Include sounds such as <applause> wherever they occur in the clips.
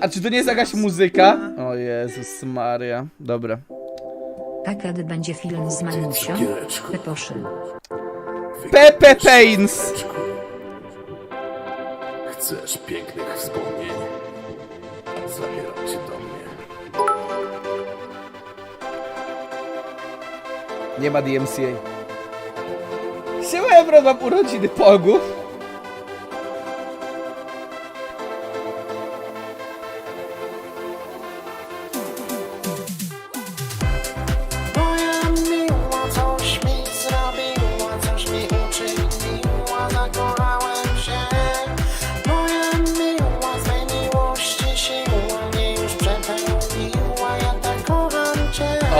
A czy to nie jest jakaś muzyka? O Jezus Maria. Dobra. A kiedy będzie film z Manusią? Peposzy. Pepe Pains! Chcesz pięknych wspomnień? Zabieram cię do mnie. Nie ma DMCA. Siema Ebro, mam urodziny Pogu.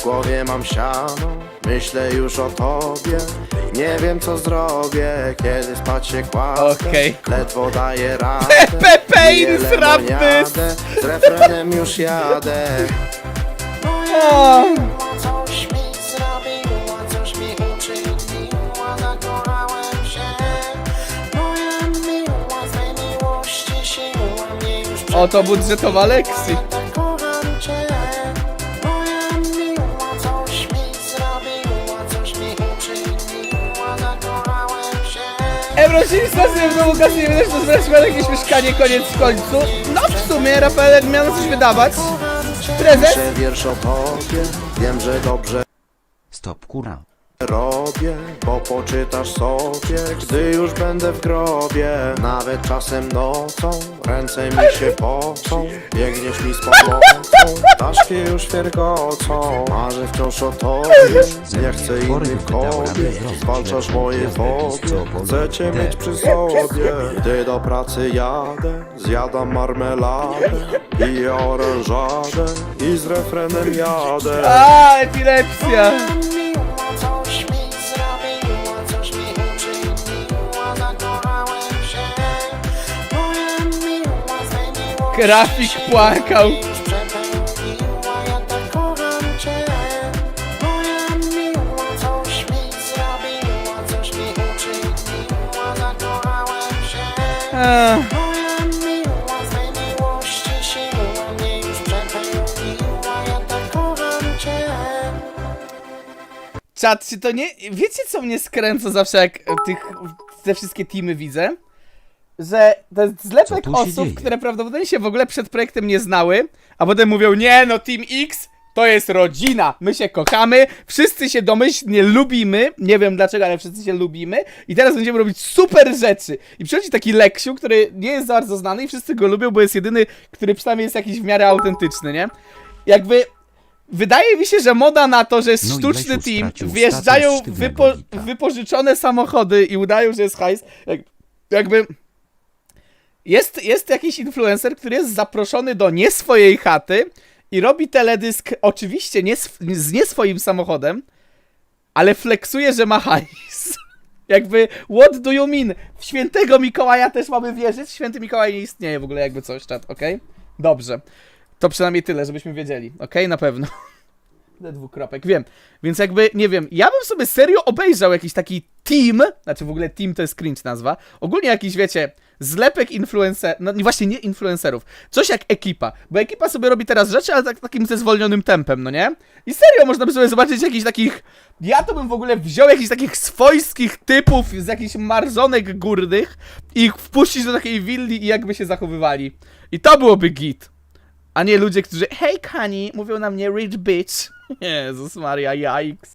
w głowie mam siano Myślę już o tobie, nie wiem co zrobię Kiedy spać się kładę, Okej. ledwo daję radę Pepe Pains, Piję rap lemoniadę, Z refrenem już jadę <laughs> O, Coś mi zrobiła, coś mi uczyniła, zakochałem się. Moja miła, z mej miłości siła mnie już Oto budżetowa Lexi. Tak kocham cię. Się. Ebro się stację w domu kasy nie będziesz to zresztą jakieś mieszkanie koniec w końcu. No w sumie Rafael miał coś wydawać. Prezes? Piszę wiersz o tobie, wiem, że dobrze Stop kura. Robię Bo poczytasz sobie, gdy już będę w grobie. Nawet czasem nocą, ręce mi się pocą Biegniesz mi z pomocą, ptaszki już wiergocą Marzę wciąż o tobie, nie chcę innych kobiet. Zwalczasz moje fobie, chcę cię mieć przy sobie. Gdy do pracy jadę, zjadam marmeladę Piję orężadę i z refrenem jadę. A, epilepsja. Kocham cię. Czat, czy to nie... Wiecie co mnie skręca zawsze jak tych... te wszystkie teamy widzę? Że to jest zlepek Co tu się osób, dzieje? które prawdopodobnie się w ogóle przed projektem nie znały, a potem mówią, nie no, Team X to jest rodzina, my się kochamy, wszyscy się domyślnie lubimy, nie wiem dlaczego, ale wszyscy się lubimy i teraz będziemy robić super rzeczy. I przychodzi taki Leksiu, który nie jest za bardzo znany i wszyscy go lubią, bo jest jedyny, który przynajmniej jest jakiś w miarę autentyczny, nie? Jakby... Wydaje mi się, że moda na to, że jest No i sztuczny Lesiu team, stracił wjeżdżają status wypo, gita. wypożyczone samochody i udają, że jest hajs. Jak, jakby. Jest, jest jakiś influencer, który jest zaproszony do nie swojej chaty i robi teledysk, oczywiście nie z nie swoim samochodem, ale flexuje, że ma hajs. <laughs> Jakby, what do you mean? W świętego Mikołaja też mamy wierzyć? Święty Mikołaj nie istnieje w ogóle, jakby coś, czat, okej? Dobrze. To przynajmniej tyle, żebyśmy wiedzieli, okej? Na pewno. <laughs> Tyle dwukropek, wiem. Więc jakby, nie wiem, ja bym sobie serio obejrzał jakiś taki team, znaczy w ogóle team to jest cringe nazwa, ogólnie jakiś, wiecie, zlepek influencer, no nie- właśnie nie influencerów, coś jak ekipa, bo ekipa sobie robi teraz rzeczy, ale tak, takim ze zwolnionym tempem, no nie? I serio można by sobie zobaczyć jakichś takich, ja to bym w ogóle wziął jakichś takich swojskich typów z jakichś marzonek górnych i ich wpuścić do takiej willi i jakby się zachowywali. I to byłoby git. A nie ludzie, którzy hej Kani, mówią na mnie rich bitch. <laughs> Jezus Maria, yikes.